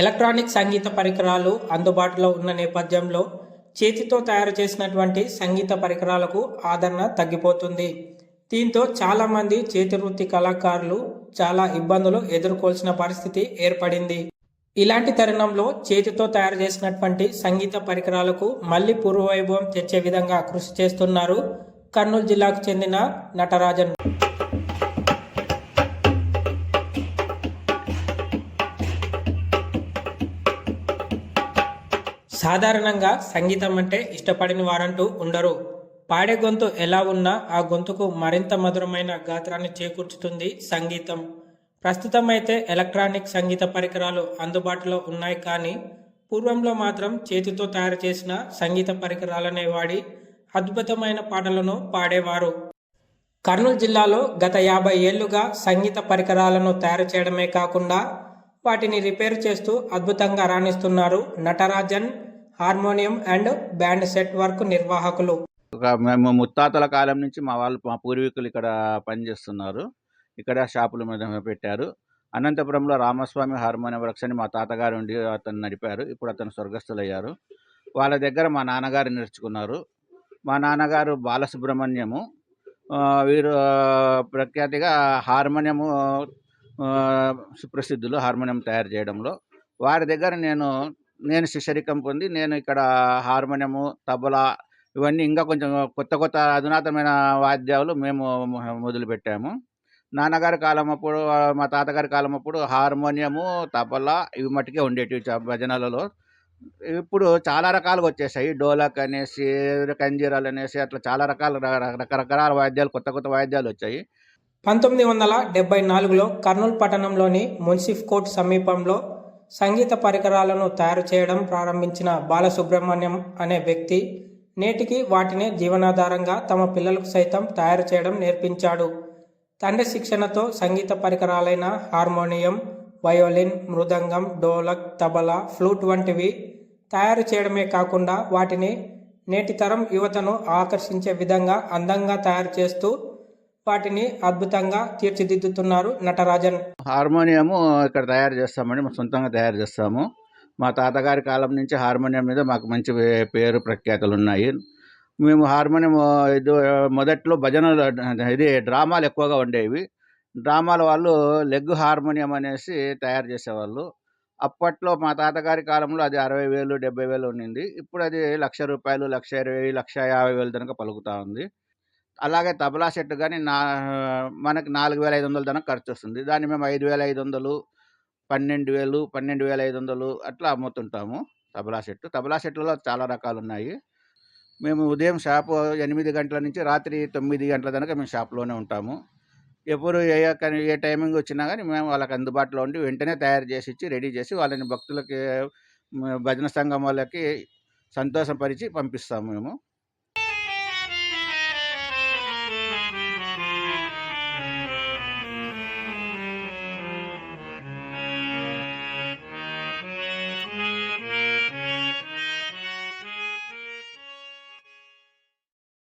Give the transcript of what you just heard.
Electronic సంగీత పరికరాలు అందుబాటులో ఉన్న నేపథ్యంలో చేతితో తయారు చేసినటువంటి సంగీత పరికరాలకు ఆదరణ తగ్గిపోతుంది. దీంతో చాలామంది చేతి వృత్తి కళాకారులు చాలా ఇబ్బందులు ఎదుర్కోవాల్సిన పరిస్థితి ఏర్పడింది. ఇలాంటి తరుణంలో చేతితో తయారు చేసినటువంటి సంగీత పరికరాలకు మళ్ళీ పూర్వవైభవం తెచ్చే విధంగా కృషి చేస్తున్నారు కర్నూలు జిల్లాకు చెందిన నటరాజన్. సాధారణంగా సంగీతం అంటే ఇష్టపడిన వారంటూ ఉండరు. పాడే గొంతు ఎలా ఉన్నా ఆ గొంతుకు మరింత మధురమైన గాత్రాన్ని చేకూర్చుతుంది సంగీతం. ప్రస్తుతం అయితే ఎలక్ట్రానిక్ సంగీత పరికరాలు అందుబాటులో ఉన్నాయి కానీ పూర్వంలో మాత్రం చేతితో తయారు చేసిన సంగీత పరికరాలనే వాడి అద్భుతమైన పాటలను పాడేవారు. కర్నూలు జిల్లాలో గత యాభై ఏళ్ళుగా సంగీత పరికరాలను తయారు చేయడమే కాకుండా వాటిని రిపేర్ చేస్తూ అద్భుతంగా రాణిస్తున్నారు Natarajan harmonium and band set work నిర్వాహకులు. ఒక మేము ముత్తాతల కాలం నుంచి మా వాళ్ళు మా పూర్వీకులు ఇక్కడ పనిచేస్తున్నారు. ఇక్కడ షాపుల మీద పెట్టారు. అనంతపురంలో రామస్వామి హార్మోనియం వర్క్స్ అని మా తాతగారు ఉండి అతను నడిపారు. ఇప్పుడు అతను స్వర్గస్థులయ్యారు. వాళ్ళ దగ్గర మా నాన్నగారు నేర్చుకున్నారు. మా నాన్నగారు బాలసుబ్రహ్మణ్యము. వీరు ప్రఖ్యాతిగా హార్మోనియము సుప్రసిద్ధులు హార్మోనియం తయారు చేయడంలో. వారి దగ్గర నేను నేను శిష్యరికం పొంది నేను ఇక్కడ హార్మోనియము తబలా ఇవన్నీ ఇంకా కొంచెం కొత్త కొత్త అధునాతనమైన వాద్యాలు మేము మొదలుపెట్టాము. నాన్నగారి కాలం అప్పుడు మా తాతగారి కాలం అప్పుడు హార్మోనియము తబలా ఇవి మట్టుకే ఉండేటివి భజనలలో. ఇప్పుడు చాలా రకాలుగా వచ్చేసాయి. డోలక్ అనేసి కంజీరాలు అనేసి అట్లా చాలా రకాల రకరకాల వాద్యాలు కొత్త కొత్త వాద్యాలు వచ్చాయి. పంతొమ్మిది వందల డెబ్బై నాలుగులో కర్నూలు పట్టణంలోని మున్సిఫ్ కోర్ట్ సమీపంలో సంగీత పరికరాలను తయారు చేయడం ప్రారంభించిన బాలసుబ్రహ్మణ్యం అనే వ్యక్తి నేటికి వాటిని జీవనాధారంగా తమ పిల్లలకు సైతం తయారు చేయడం నేర్పించాడు. తండ్రి శిక్షణతో సంగీత పరికరాలైన harmonium violin mridangam dholak tabla flute వంటివి తయారు చేయడమే కాకుండా వాటిని నేటి తరం యువతను ఆకర్షించే విధంగా అందంగా తయారు చేస్తూ వాటిని అద్భుతంగా తీర్చిదిద్దుతున్నారు నటరాజన్ హార్మోనియము ఇక్కడ తయారు చేస్తామండి మేము సొంతంగా తయారు చేస్తాము. మా తాతగారి కాలం నుంచి హార్మోనియం మీద మాకు మంచి పేరు ప్రఖ్యాతలు ఉన్నాయి. మేము హార్మోనియం ఇది మొదట్లో భజనలు ఇది డ్రామాలు ఎక్కువగా ఉండేవి. డ్రామాల వాళ్ళు లెగ్ హార్మోనియం అనేసి తయారు చేసేవాళ్ళు. అప్పట్లో మా తాతగారి కాలంలో అది అరవై వేలు డెబ్బై వేలు ఉండింది. ఇప్పుడు అది లక్ష రూపాయలు లక్ష ఇరవై లక్ష యాభై వేలు తనక పలుకుతూ ఉంది. అలాగే తబలా సెట్ కానీ నా మనకి నాలుగు వేల ఐదు వందల దాకా ఖర్చు వస్తుంది దాన్ని మేము ఐదు వేల ఐదు వందలు పన్నెండు వేలు పన్నెండు వేల ఐదు వందలు అట్లా అమ్ముతుంటాము తబలా సెట్ తబలా సెట్లలో చాలా రకాలు ఉన్నాయి మేము ఉదయం షాపు ఎనిమిది గంటల నుంచి రాత్రి తొమ్మిది గంటల దాకా మేము షాప్లోనే ఉంటాము. ఎప్పుడు ఏ ఏ టైమింగ్ వచ్చినా కానీ మేము వాళ్ళకి అందుబాటులో ఉండి వెంటనే తయారు చేసి ఇచ్చి రెడీ చేసి వాళ్ళని భక్తులకి భజన సంఘం వాళ్ళకి సంతోషపరిచి పంపిస్తాము మేము.